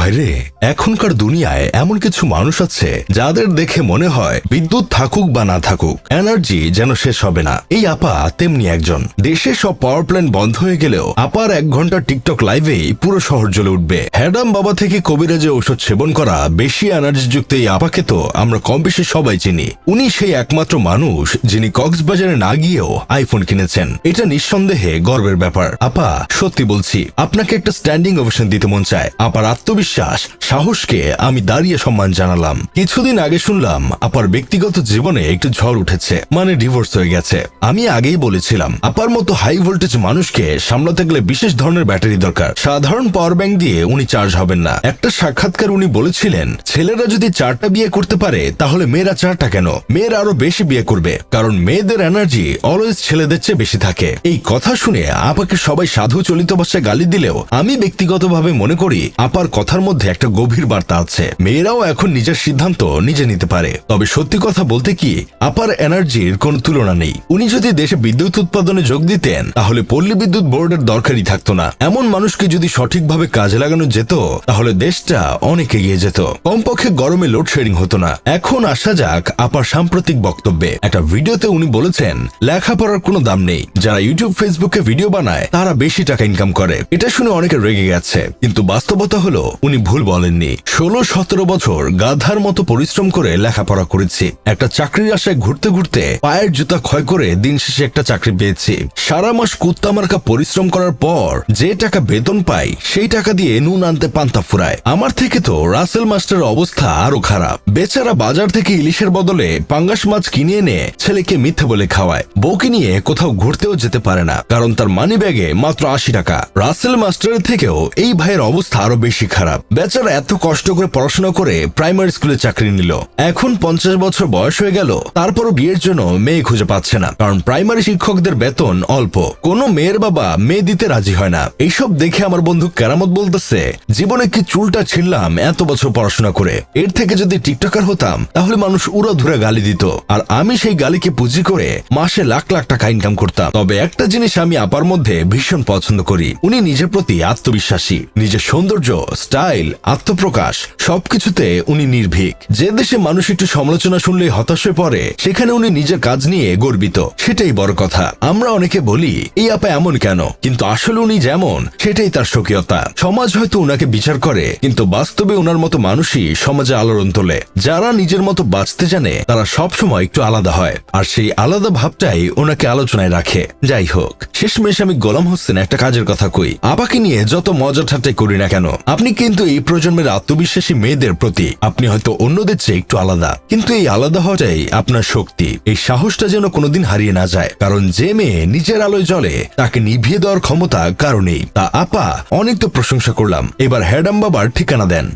ভাইরে, এখনকার দুনিয়ায় এমন কিছু মানুষ আছে যাদের দেখে মনে হয় বিদ্যুৎ থাকুক বা না থাকুক, এনার্জি যেন শেষ হবে না। এই আপা তেমনি একজন। দেশে সব পাওয়ার প্ল্যান্ট বন্ধ হয়ে গেলেও আপার এক ঘণ্টা টিকটক লাইভেই পুরো শহর জ্বলে উঠবে। হ্যাডাম বাবা থেকে কবিরাজে ঔষধ সেবন করা, বেশি এনার্জিযুক্ত এই আপাকে তো আমরা কম বেশি সবাই চিনি। উনি সেই একমাত্র মানুষ যিনি কক্সবাজারে না গিয়েও আইফোন কিনেছেন। এটা নিঃসন্দেহে গর্বের ব্যাপার। আপা, সত্যি বলছি, আপনাকে একটা স্ট্যান্ডিং ওভেশন দিতে মন চায়। আপার আত্মবিশ্বাস সাহসকে আমি দাঁড়িয়ে সম্মান জানালাম। কিছুদিন আগে শুনলাম, আপার ব্যক্তিগত জীবনে একটু ঝড় উঠেছে মানে ডিভোর্স হয়ে গেছে। আমি আগেই বলেছিলাম, আপার মতো হাই ভোল্টেজ মানুষকে সামলাতে গেলে বিশেষ ধরনের ব্যাটারি দরকার। সাধারণ পাওয়ার ব্যাংক দিয়ে উনি চার্জ হবেন না। একটা সাক্ষাৎকার উনি বলেছিলেন, ছেলেরা যদি চারটা বিয়ে করতে পারে, তাহলে মেয়েরা চারটা কেন? মেয়েরা আরও বেশি বিয়ে করবে, কারণ মেয়েদের এনার্জি অলওয়েজ ছেলেদের চেয়ে বেশি থাকে। এই কথা শুনে আপাকে সবাই সাধু চলিত ভাষায় গালি দিলেও আমি ব্যক্তিগতভাবে মনে করি, আপার কথার মধ্যে একটা গভীর বার্তা আছে। মেয়েরাও এখন নিজের সিদ্ধান্ত নিজে নিতে পারে। তবে সত্যি কথা বলতে কি, আপার এনার্জির কোনো তুলনা নেই। উনি যদি দেশে বিদ্যুৎ উৎপাদনে যোগ দিতেন, তাহলে পল্লী বিদ্যুৎ বোর্ডের দরকারই থাকতো না। এমন মানুষকে যদি সঠিকভাবে কাজে লাগানো যেত, তাহলে দেশটা অনেক এগিয়ে যেত। কমপক্ষে গরমে লোডশেডিং হতো না। এখন আসা যাক আপার সাম্প্রতিক বক্তব্যে। একটা ভিডিওতে উনি বলেছেন, লেখাপড়ার কোনো দাম নেই। যারা ইউটিউব ফেসবুকে ভিডিও বানায়, তারা বেশি টাকা ইনকাম করে। এটা শুনে অনেকে রেগে গেছে। কিন্তু বাস্তবতা হলো উনি ভুল বলেননি। ষোলো সতেরো বছর গাধার মতো পরিশ্রম করে লেখাপড়া করেছি। একটা চাকরির আশায় ঘুরতে ঘুরতে পায়ের জুতা ক্ষয় করে দিন শেষে একটা চাকরি পেয়েছি। সারা মাস কুত্তা মার্কা পরিশ্রম করার পর যে টাকা বেতন পাই, সেই টাকা দিয়ে নুন আনতে পান্তা ফুরায়। আমার থেকে তো রাসেল মাস্টারের অবস্থা আরও খারাপ। বেচারা বাজার থেকে ইলিশের বদলে পাঙ্গাস মাছ কিনে এনে ছেলেকে মিথ্যে বলে খাওয়ায়। বউকে নিয়ে কোথাও ঘুরতেও যেতে পারে না, কারণ তার মানি ব্যাগে মাত্র আশি টাকা। রাসেল মাস্টারের থেকেও এই ভাইয়ের অবস্থা আরও বেশি খারাপ। বেচারা এত কষ্ট করে পড়াশোনা করে প্রাইমারি স্কুলে চাকরি নিল। এখন পঞ্চাশ বছর বয়স হয়ে গেল, তারপরও বিয়ের জন্য মেয়ে খুঁজে পাচ্ছে না, কারণ প্রাইমারি শিক্ষকদের বেতন অল্প। কোনো মেয়ের বাবা মেয়ে দিতে রাজি হয় না। এইসব দেখে আমার বন্ধু কেরামত বলতেছে, জীবনে কি চুলটা ছিঁড়লাম এত বছর পড়াশোনা করে? এর থেকে যদি টিকটকার হতাম, তাহলে মানুষ উড়া ধরে গালি দিত। আর আমি সেই গালিকে পুঁজি করে মাসে লাখ লাখ টাকা ইনকাম করতাম। তবে একটা জিনিস আমি আপার মধ্যে ভীষণ পছন্দ করি। উনি নিজের প্রতি আত্মবিশ্বাসী। নিজের সৌন্দর্য স্টাইল আত্মপ্রকাশ, সবকিছুতে উনি নির্ভীক। যে দেশে মানুষ একটু সমালোচনা শুনলে হতাশ হয়ে পড়ে, সেখানে উনি নিজের কাজ নিয়ে গর্বিত। সেটাই বড় কথা। আমরা অনেকে বলি, এই আপা এমন কেন? কিন্তু আসলে উনি যেমন, সেটাই তার স্বকীয়তা। সমাজ হয়তো উনাকে বিচার করে, কিন্তু বাস্তবে ওনার মতো মানুষই সমাজে আলোড়ন তোলে। যারা নিজের মতো বাঁচতে জানে, তারা সব সময় একটু আলাদা হয়। আর সেই আলাদা ভাবটাই ওনাকে আলোচনায় রাখে। যাই হোক, শেষমেশ আমি গোলাম হোসেন একটা কাজের কথা কই। আপাকে নিয়ে যত মজা ঠাট্টাই করি না কেন, আপনি কিন্তু এই প্রজন্মের আত্মবিশ্বাসী মেয়েদের প্রতি আপনি হয়তো অন্যদের চেয়ে একটু আলাদা। কিন্তু এই আলাদা হওয়াটাই আপনার শক্তি। এই সাহসটা যেন কোনোদিন হারিয়ে না যায়। কারণ যে মেয়ে নিজের আলোয় জ্বলে, তাকে নিভিয়ে দেওয়ার ক্ষমতা কারণেই তা আপা, অনেক তো প্রশংসা করলাম। এবার হ্যাডাম বাবার ঠিকানা দেন।